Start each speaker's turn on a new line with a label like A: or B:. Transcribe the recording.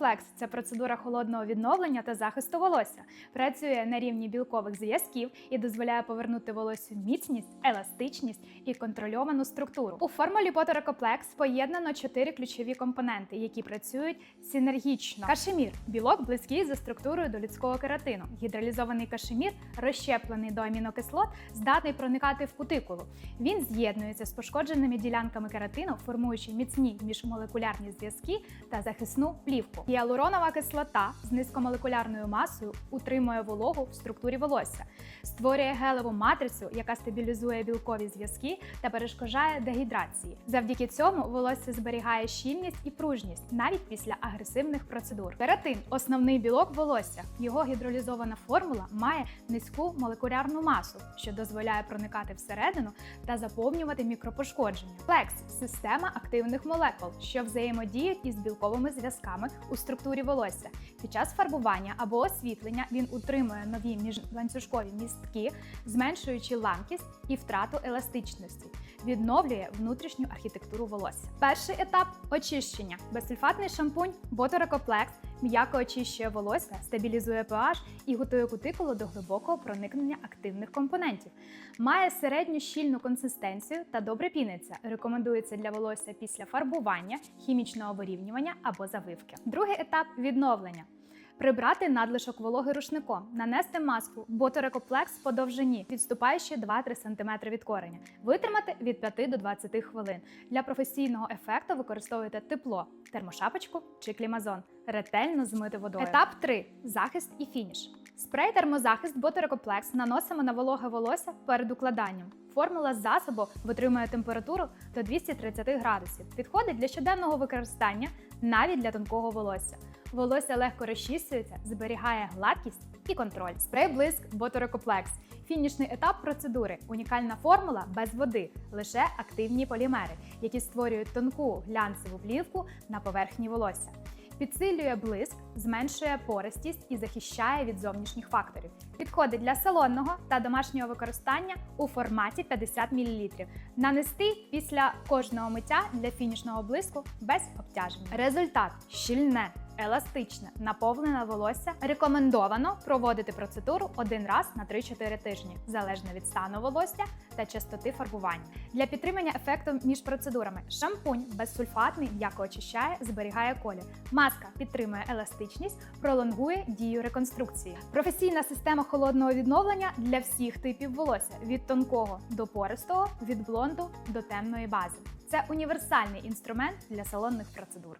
A: Боторекоплекс це процедура холодного відновлення та захисту волосся. Працює на рівні білкових зв'язків і дозволяє повернути волоссю міцність, еластичність і контрольовану структуру. У формулі Боторекоплекс поєднано чотири ключові компоненти, які працюють синергічно. Кашемір білок близький за структурою до людського кератину. Гідралізований кашемір, розщеплений до амінокислот, здатний проникати в кутикулу. Він з'єднується з пошкодженими ділянками кератину, формуючи міцні міжмолекулярні зв'язки та захисну плівку. Гіалуронова кислота з низькомолекулярною масою утримує вологу в структурі волосся, створює гелеву матрицю, яка стабілізує білкові зв'язки та перешкоджає дегідрації. Завдяки цьому волосся зберігає щільність і пружність навіть після агресивних процедур. Кератин основний білок волосся. Його гідролізована формула має низьку молекулярну масу, що дозволяє проникати всередину та заповнювати мікропошкодження. Флекс система активних молекул, що взаємодіють із білковими зв'язками у структурі волосся. Під час фарбування або освітлення він утримує нові міжланцюжкові містки, зменшуючи ламкість і втрату еластичності. Відновлює внутрішню архітектуру волосся. Перший етап очищення. Безсульфатний шампунь Боторекоплекс м'яко очищує волосся, стабілізує pH і готує кутикулу до глибокого проникнення активних компонентів. Має середню щільну консистенцію та добре піниться. Рекомендується для волосся після фарбування, хімічного вирівнювання або завивки. Другий етап відновлення. Прибрати надлишок вологи рушником, нанести маску боторекоплекс по довжині, відступаючи 2-3 см від кореня, витримати від 5 до 20 хвилин. Для професійного ефекту використовуйте тепло, термошапочку чи клімазон. Ретельно змити водою. Етап 3. захист і фініш. Спрей термозахист боторекоплекс наносимо на вологе волосся перед укладанням. Формула засобу витримує температуру до 230 градусів. Підходить для щоденного використання навіть для тонкого волосся. Волосся легко розчісується, зберігає гладкість і контроль. Спрей блиск Боторекоплекс. Фінішний етап процедури. Унікальна формула без води, лише активні полімери, які створюють тонку глянцеву плівку на поверхні волосся. Підсилює блиск, зменшує пористість і захищає від зовнішніх факторів. Підходить для салонного та домашнього використання у форматі 50 мл. Нанести після кожного миття для фінішного блиску без обтяження. Результат щільне. Еластичне, наповнене волосся рекомендовано проводити процедуру один раз на 3-4 тижні, залежно від стану волосся та частоти фарбування. Для підтримання ефекту між процедурами шампунь безсульфатний м'яко очищає, зберігає колір. Маска підтримує еластичність, пролонгує дію реконструкції. Професійна система холодного відновлення для всіх типів волосся від тонкого до пористого, від блонду до темної бази. Це універсальний інструмент для салонних процедур.